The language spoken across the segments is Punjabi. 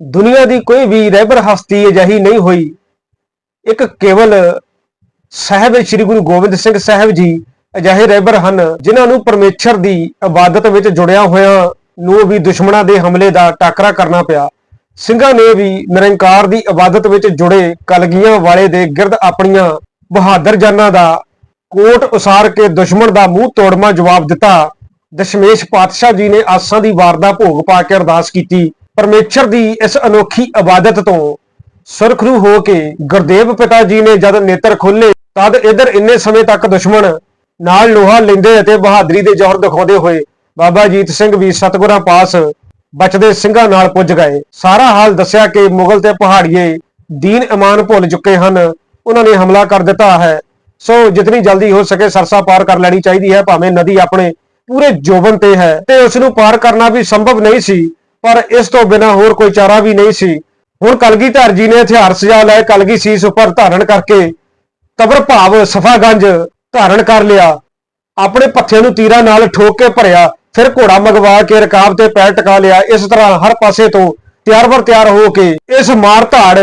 ਦੁਨੀਆ ਦੀ ਕੋਈ ਵੀ ਰਹਿਬਰ ਹਸਤੀ ਅਜਿਹੀ ਨਹੀਂ ਹੋਈ। ਇੱਕ ਕੇਵਲ ਸਾਹਿਬ ਸ੍ਰੀ ਗੁਰੂ ਗੋਬਿੰਦ ਸਿੰਘ ਸਾਹਿਬ ਜੀ ਅਜਿਹੇ ਰਹਿਬਰ ਹਨ, ਜਿਨ੍ਹਾਂ ਨੂੰ ਪਰਮੇਸ਼ਰ ਦੀ ਇਬਾਦਤ ਵਿੱਚ ਜੁੜਿਆ ਹੋਇਆ ਨੂੰ ਵੀ ਦੁਸ਼ਮਣਾਂ ਦੇ ਹਮਲੇ ਦਾ ਟਾਕਰਾ ਕਰਨਾ ਪਿਆ। ਸਿੰਘਾਂ ਨੇ ਵੀ ਨਿਰੰਕਾਰ ਦੀ ਇਬਾਦਤ ਵਿੱਚ ਜੁੜੇ ਕਲਗੀਆਂ ਵਾਲੇ ਦੇ ਗਿਰਦ ਆਪਣੀਆਂ ਬਹਾਦਰ ਜਾਨਾਂ ਦਾ ਕੋਟ ਉਸਾਰ ਕੇ ਦੁਸ਼ਮਣ ਦਾ ਮੂੰਹ ਤੋੜਮਾ ਜਵਾਬ ਦਿੱਤਾ। ਦਸ਼ਮੇਸ਼ ਪਾਤਸ਼ਾਹ ਜੀ ਨੇ ਆਸਾਂ ਦੀ ਵਾਰ ਦਾ ਭੋਗ ਪਾ ਕੇ ਅਰਦਾਸ ਕੀਤੀ। ਪਰਮੇਸ਼ਰ ਦੀ ਇਸ ਅਨੋਖੀ ਇਬਾਦਤ ਤੋਂ ਸੁਰਖਰੂ ਹੋ ਕੇ ਗੁਰਦੇਵ ਪਿਤਾ ਜੀ ਨੇ ਜਦ ਨੇਤਰ ਖੋਲੇ ਤਦ ਇਧਰ ਇੰਨੇ ਸਮੇਂ ਤੱਕ ਦੁਸ਼ਮਣ ਨਾਲ ਲੋਹਾ ਲੈਂਦੇ ਅਤੇ ਬਹਾਦਰੀ ਦੇ ਜੋਹਰ ਦਿਖਾਉਂਦੇ ਹੋਏ ਬਾਬਾ ਜੀਤ ਸਿੰਘ ਵੀ ਸਤਗੁਰਾਂ ਪਾਸ ਬਚਦੇ ਸਿੰਘਾਂ ਨਾਲ ਪੁੱਜ ਗਏ। ਸਾਰਾ ਹਾਲ ਦੱਸਿਆ ਕਿ ਮੁਗਲ ਤੇ ਪਹਾੜੀਏ ਦੀਨ ਇਮਾਨ ਭੁੱਲ ਚੁੱਕੇ ਹਨ। ਉਹਨਾਂ ਨੇ ਹਮਲਾ ਕਰ ਦਿੱਤਾ ਹੈ। ਸੋ ਜਿਤਨੀ ਜਲਦੀ ਹੋ ਸਕੇ ਸਰਸਾ ਪਾਰ ਕਰ ਲੈਣੀ ਚਾਹੀਦੀ ਹੈ। ਭਾਵੇਂ ਨਦੀ ਆਪਣੇ ਪੂਰੇ ਜੋਬਨ ਤੇ ਹੈ ਤੇ ਉਸ ਨੂੰ ਪਾਰ ਕਰਨਾ ਵੀ ਸੰਭਵ ਨਹੀਂ ਸੀ। ਪਰ ਇਸ ਤੋਂ ਬਿਨਾ ਹੋਰ ਕੋਈ ਚਾਰਾ ਵੀ ਨਹੀਂ ਸੀ। ਹੁਣ ਕਲਗੀਧਰ ਜੀ ਨੇ ਹਥਿਆਰ ਸਜਾ ਲਏ, ਕਲਗੀ ਸੀਸ ਉੱਪਰ ਧਾਰਨ ਕਰਕੇ ਤਬਰ ਭਾਵ ਸਫਾਗੰਜ ਧਾਰਨ ਕਰ ਲਿਆ। ਆਪਣੇ ਪੱਥੇ ਨੂੰ ਤੀਰਾਂ ਨਾਲ ਠੋਕ ਕੇ ਭਰਿਆ, ਫਿਰ ਘੋੜਾ ਮਗਵਾ ਕੇ ਰਕਾਬ ਤੇ ਪੈਰ ਟਿਕਾ ਲਿਆ। ਇਸ ਤਰ੍ਹਾਂ ਹਰ ਪਾਸੇ ਤੋਂ ਤਿਆਰ ਵਰ ਤਿਆਰ ਹੋ ਕੇ ਇਸ ਮਾਰ ਧਾੜ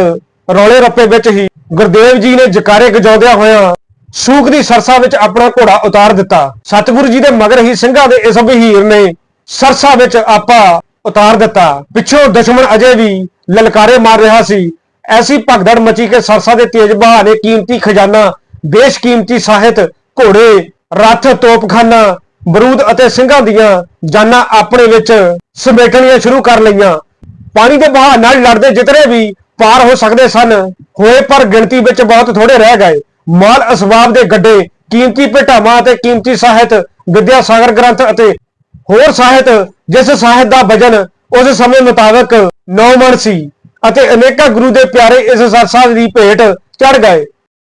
ਰੌਲੇ ਰੱਪੇ ਵਿੱਚ ਹੀ ਗੁਰਦੇਵ ਜੀ ਨੇ ਜਕਾਰੇ ਗਜਾਉਂਦਿਆਂ ਹੋਇਆਂ ਸੂਕ ਦੀ ਸਰਸਾ ਵਿੱਚ ਆਪਣਾ ਘੋੜਾ ਉਤਾਰ ਦਿੱਤਾ। ਸਤਿਗੁਰੂ ਜੀ ਦੇ ਮਗਰ ਹੀ ਸਿੰਘਾਂ ਦੇ ਇਸ ਵਹੀਰ ਨੇ ਸਰਸਾ ਵਿੱਚ ਆਪਾ ਉਤਾਰ ਦਿੱਤਾ। ਪਿੱਛੋਂ ਦੁਸ਼ਮਣ ਅਜੇ ਵੀ ਲਲਕਾਰੇ ਮਾਰ ਰਿਹਾ ਸੀ। ਐਸੀ ਭਗਦੜ ਮਚੀ ਕਿ ਸਰਸਾ ਦੇ ਤੇਜ ਬਹਾ ਨੇ ਕੀਮਤੀ ਖਜ਼ਾਨਾ, ਬੇਸ਼ਕੀਮਤੀ ਸਾਹਿਤ, ਘੋੜੇ, ਰੱਥ, ਤੋਪਖਾਨਾ, ਬਰੂਦ ਅਤੇ ਸਿੰਘਾਂ ਦੀਆਂ ਜਾਨਾਂ ਆਪਣੇ ਵਿੱਚ ਸਮੇਟਣੀਆਂ ਸ਼ੁਰੂ ਕਰ ਲਈਆਂ। ਪਾਣੀ ਦੇ ਬਹਾਅ ਨਾਲ ਲੜਦੇ ਜਿਤਨੇ ਵੀ ਪਾਰ ਹੋ ਸਕਦੇ ਸਨ, ਹੋਏ ਪਰ ਗਿਣਤੀ ਵਿੱਚ ਬਹੁਤ ਥੋੜੇ ਰਹਿ ਗਏ। ਮਾਲ ਅਸਬਾਬ ਦੇ ਗੱਡੇ, ਕੀਮਤੀ ਭੇਟਾਵਾਂ ਅਤੇ ਕੀਮਤੀ ਸਾਹਿਤ, ਵਿਦਿਆ ਸਾਗਰ ਗ੍ਰੰਥ ਅਤੇ ਹੋਰ ਸਾਹਿਤ, ਜਿਸ ਸਾਹਿਤ ਦਾ ਵਜਨ ਉਸ ਸਮੇਂ ਮੁਤਾਬਕ 9 ਮਣ ਸੀ ਅਤੇ ਅਨੇਕਾਂ ਗੁਰੂ ਦੇ ਪਿਆਰੇ ਇਸ ਸਰਸਾ ਦੀ ਭੇਟ ਚੜ ਗਏ।